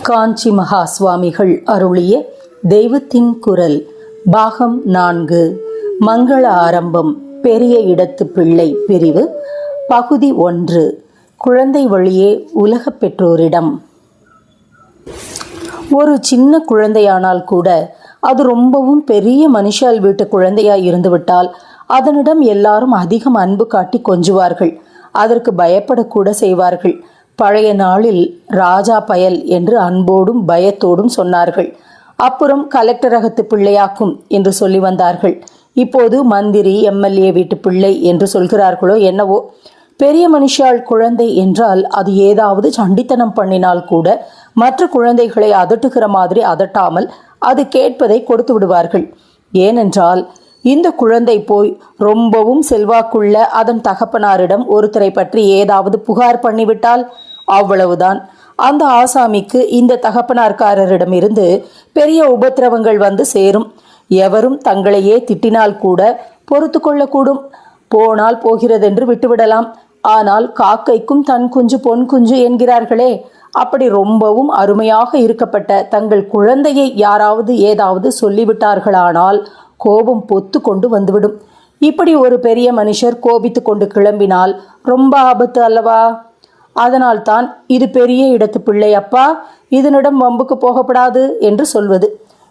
காஞ்சி மகா சுவாமிகள் அருளிய தெய்வத்தின் குரல் பாகம் நான்கு மங்கள ஆரம்பம் பெரிய இடத்து பிள்ளை பிரிவு பகுதி ஒன்று குழந்தை வழியே உலகப் பெற்றோரிடம். ஒரு சின்ன குழந்தையானால் கூட அது ரொம்பவும் பெரிய மனுஷால் வீட்டு குழந்தையாய் இருந்துவிட்டால் அதனிடம் எல்லாரும் அதிகம் அன்பு காட்டி கொஞ்சுவார்கள். அதற்கு பயப்படக்கூட செய்வார்கள். பழைய நாளில் ராஜா பயல் என்று அன்போடும் பயத்தோடும் சொன்னார்கள். அப்புறம் கலெக்டரகத்து பிள்ளையாக்கும் என்று சொல்லி வந்தார்கள். இப்போது மந்திரி எம்எல்ஏ வீட்டு பிள்ளை என்று சொல்கிறார்களோ என்னவோ. பெரிய மனுஷால் குழந்தை என்றால் அது ஏதாவது சண்டித்தனம் பண்ணினால் கூட மற்ற குழந்தைகளை அதட்டுகிற மாதிரி அதட்டாமல் அது கேட்பதை கொடுத்து விடுவார்கள். ஏனென்றால் இந்த குழந்தை போய் ரொம்பவும் செல்வாக்குள்ள அதன் தகப்பனாரிடம் ஒருத்தரை பற்றி ஏதாவது புகார் பண்ணிவிட்டால் அவ்வளவுதான். அந்த ஆசாமிக்கு இந்த தகப்பனார்காரரிடமிருந்து பெரிய உபத்திரவங்கள் வந்து சேரும். எவரும் தங்களையே திட்டினால் கூட பொறுத்து கொள்ளக்கூடும். போனால் போகிறதென்று விட்டுவிடலாம். ஆனால் காக்கைக்கும் தன் குஞ்சு பொன் குஞ்சு என்கிறார்களே அப்படி ரொம்பவும் அருமையாக இருக்கப்பட்ட தங்கள் குழந்தையை யாராவது ஏதாவது சொல்லிவிட்டார்களானால் கோபம் பொத்து கொண்டு வந்துவிடும். இப்படி ஒரு பெரிய மனுஷர் கோபித்து கொண்டு கிளம்பினால் ரொம்ப ஆபத்து அல்லவா? அதனால்தான் இது பெரிய இடத்து பிள்ளை அப்பா இதனிடம் வம்புக்கு போகப்படாது என்று சொல்வது.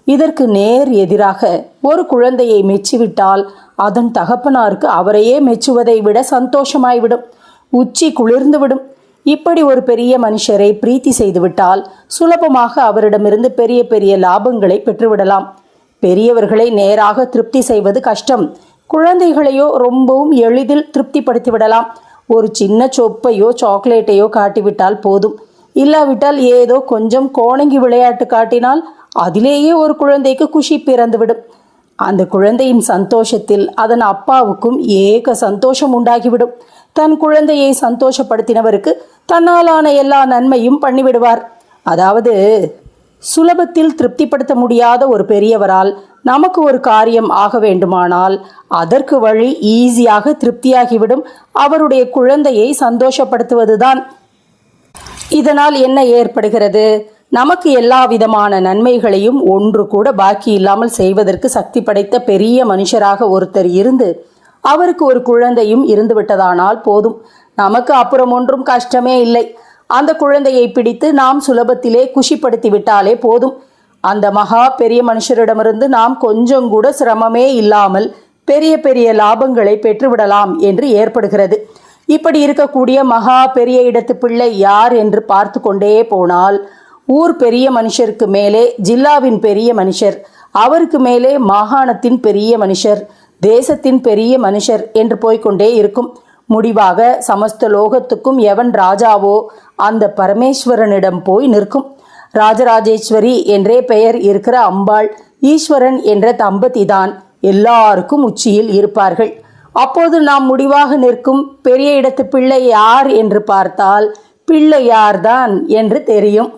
இதற்கு நேர் எதிராக ஒரு குழந்தையை மெச்சிவிட்டால் அதன் தகப்பனாருக்கு அவரையே மெச்சுவதை விட சந்தோஷமாய்விடும். உச்சி குளிர்ந்துவிடும் இப்படி ஒரு பெரிய மனுஷரை பிரீத்தி செய்துவிட்டால் சுலபமாக அவரிடமிருந்து பெரிய பெரிய லாபங்களை பெற்றுவிடலாம். பெரியவர்களை நேராக திருப்தி செய்வது கஷ்டம். குழந்தைகளையோ ரொம்பவும் எளிதில் திருப்திப்படுத்திவிடலாம். ஒரு சின்ன சொப்பையோ சாக்லேட்டையோ காட்டிவிட்டால் போதும். இல்லாவிட்டால் ஏதோ கொஞ்சம் கோணங்கி விளையாட்டு காட்டினால் அதிலேயே ஒரு குழந்தைக்கு குஷி பிறந்துவிடும். அந்த குழந்தையின் சந்தோஷத்தில் அதன் அப்பாவுக்கும் ஏக சந்தோஷம் உண்டாகிவிடும். தன் குழந்தையை சந்தோஷப்படுத்தினவருக்கு தன்னாலான எல்லா நன்மையும் பண்ணிவிடுவார். அதாவது சுலபத்தில் திருப்திப்படுத்த முடியாத ஒரு பெரியவரால் நமக்கு ஒரு காரியம் ஆக வேண்டுமானால் அதற்கு வழி ஈஸியாக திருப்தியாகிவிடும். அவருடைய குழந்தையை சந்தோஷப்படுத்துவதுதான். இதனால் என்ன ஏற்படுகிறது? நமக்கு எல்லா விதமான நன்மைகளையும் ஒன்று கூட பாக்கி இல்லாமல் செய்வதற்கு சக்தி படைத்த பெரிய மனுஷராக ஒருத்தர் இருந்து அவருக்கு ஒரு குழந்தையும் இருந்து விட்டதானால் போதும். நமக்கு அப்புறம் ஒன்றும் கஷ்டமே இல்லை. அந்த குழந்தையை பிடித்து நாம் சுலபத்திலே குஷிப்படுத்தி விட்டாலே போதும். அந்த மகா பெரிய மனுஷரிடமிருந்து நாம் கொஞ்சம் கூட சிரமமே இல்லாமல் பெரிய பெரிய லாபங்களை பெற்றுவிடலாம் என்று ஏற்படுகிறது. இப்படி இருக்கக்கூடிய மகா பெரிய இடத்து பிள்ளை யார் என்று பார்த்து கொண்டே போனால் ஊர் பெரிய மனுஷருக்கு மேலே ஜில்லாவின் பெரிய மனுஷர் அவருக்கு மேலே மாகாணத்தின் பெரிய மனுஷர் தேசத்தின் பெரிய மனுஷர் என்று போய்க்கொண்டே இருக்கும். முடிவாக சமஸ்த லோகத்துக்கும் எவன் ராஜாவோ அந்த பரமேஸ்வரனிடம் போய் நிற்கும். ராஜராஜேஸ்வரி என்றே பெயர் இருக்கிற அம்பாள் ஈஸ்வரன் என்ற தம்பதி தான் எல்லாருக்கும் உச்சியில் இருப்பார்கள். அப்போது நாம் முடிவாக நிற்கும். பெரிய இடத்து பிள்ளை யார் என்று பார்த்தால் பிள்ளை யார்தான் என்று தெரியும்.